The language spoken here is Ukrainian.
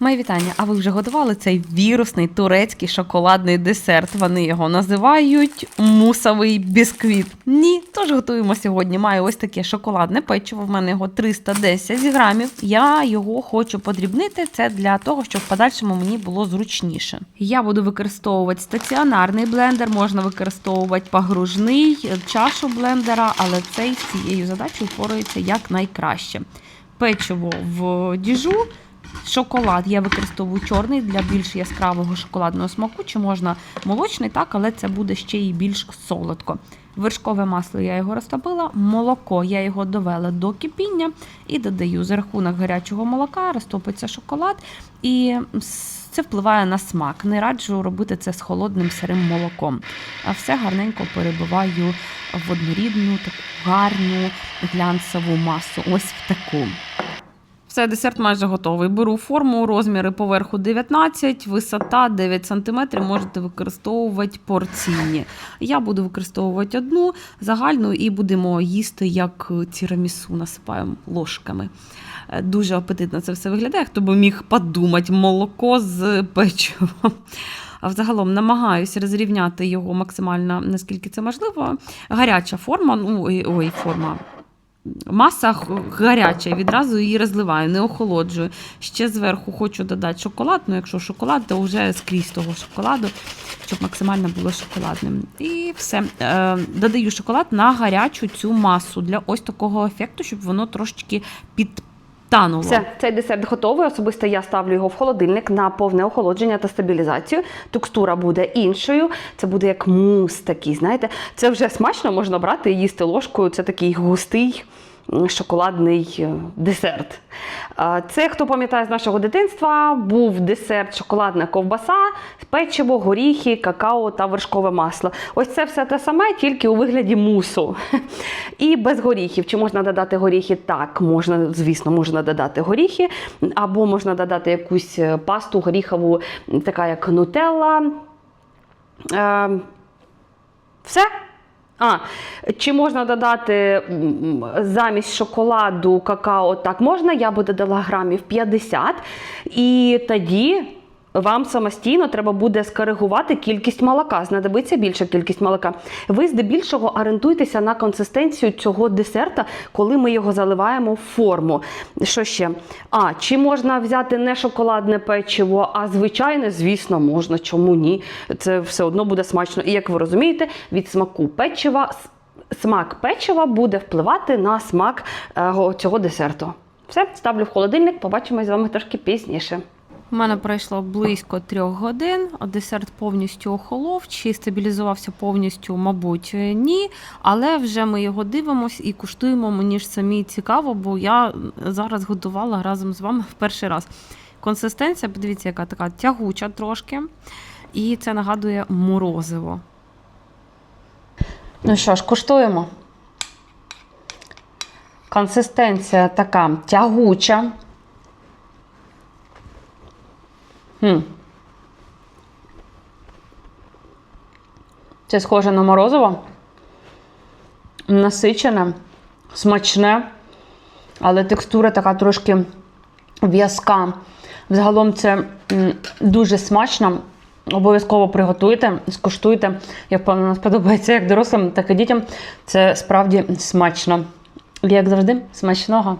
Мої вітання. А ви вже готували цей вірусний турецький шоколадний десерт? Вони його називають мусовий бісквіт. Ні, тож готуємо сьогодні. Маю ось таке шоколадне печиво. В мене його 310 грамів. Я його хочу подрібнити. Це для того, щоб в подальшому мені було зручніше. Я буду використовувати стаціонарний блендер, можна використовувати погружний чашу блендера, але цей цією задачею впорається якнайкраще. Печиво в діжу. Шоколад я використовую чорний для більш яскравого шоколадного смаку, чи можна молочний, так, але це буде ще й більш солодко. Вершкове масло я його розтопила, молоко я його довела до кипіння і додаю за рахунок гарячого молока, розтопиться шоколад, і це впливає на смак. Не раджу робити це з холодним сирим молоком. А все гарненько перебиваю в однорідну, таку гарну глянцеву масу. Ось в таку. Все, десерт майже готовий. Беру форму, розміри поверху 19, висота 9 см. Можете використовувати порційні. Я буду використовувати одну загальну і будемо їсти як тірамісу, насипаємо ложками. Е, Дуже апетитно це все виглядає. Хто би міг подумати, молоко з печивом. А взагалом намагаюся розрівняти його максимально, наскільки це можливо. Гаряча форма, ну ой, ой форма. Маса гаряча, відразу її розливаю, не охолоджую. Ще зверху хочу додати шоколад, ну якщо шоколад, то вже скрізь того шоколаду, щоб максимально було шоколадним. І все. Е, додаю шоколад на гарячу цю масу для ось такого ефекту, щоб воно трошечки підтануло. Все, цей десерт готовий. Особисто я ставлю його в холодильник на повне охолодження та стабілізацію. Текстура буде іншою. Це буде як мус такий, знаєте. Це вже смачно можна брати і їсти ложкою. Це такий густий шоколадний е, десерт. Це, хто пам'ятає з нашого дитинства, був десерт шоколадна ковбаса, печиво, горіхи, какао та вершкове масло. Ось це все те саме, тільки у вигляді мусу. І без горіхів. Чи можна додати горіхи? Так, можна, звісно, можна додати горіхи, або можна додати якусь е, пасту горіхову, така як нутелла. Е, все. А, чи можна додати замість шоколаду какао? Так, можна, я би додала грамів 50. І тоді вам самостійно треба буде скоригувати кількість молока. Знадобиться більша кількість молока. Ви здебільшого орієнтуйтеся на консистенцію цього десерта, коли ми його заливаємо в форму. Що ще? А, чи можна взяти не шоколадне печиво, а звичайне, звісно, можна. Чому ні? Це все одно буде смачно. І як ви розумієте, від смаку печива смак печива буде впливати на смак е, цього десерту. Все, ставлю в холодильник, побачимось з вами трошки пізніше. У мене пройшло близько трьох годин. Десерт повністю охолов, чи стабілізувався повністю, мабуть, ні. Але вже ми його дивимося і куштуємо. Мені ж самі цікаво, бо я зараз готувала разом з вами в перший раз. Консистенція, подивіться, яка така тягуча трошки. І це нагадує морозиво. Ну що ж, куштуємо. Консистенція така тягуча. Хм. Це схоже на морозиво. Насичене, смачне, але текстура така трошки в'язка. Взагалом це дуже смачно. Обов'язково приготуйте, скуштуйте. Я впевнена, сподобається як дорослим, так і дітям. Це справді смачно. Як завжди, смачного!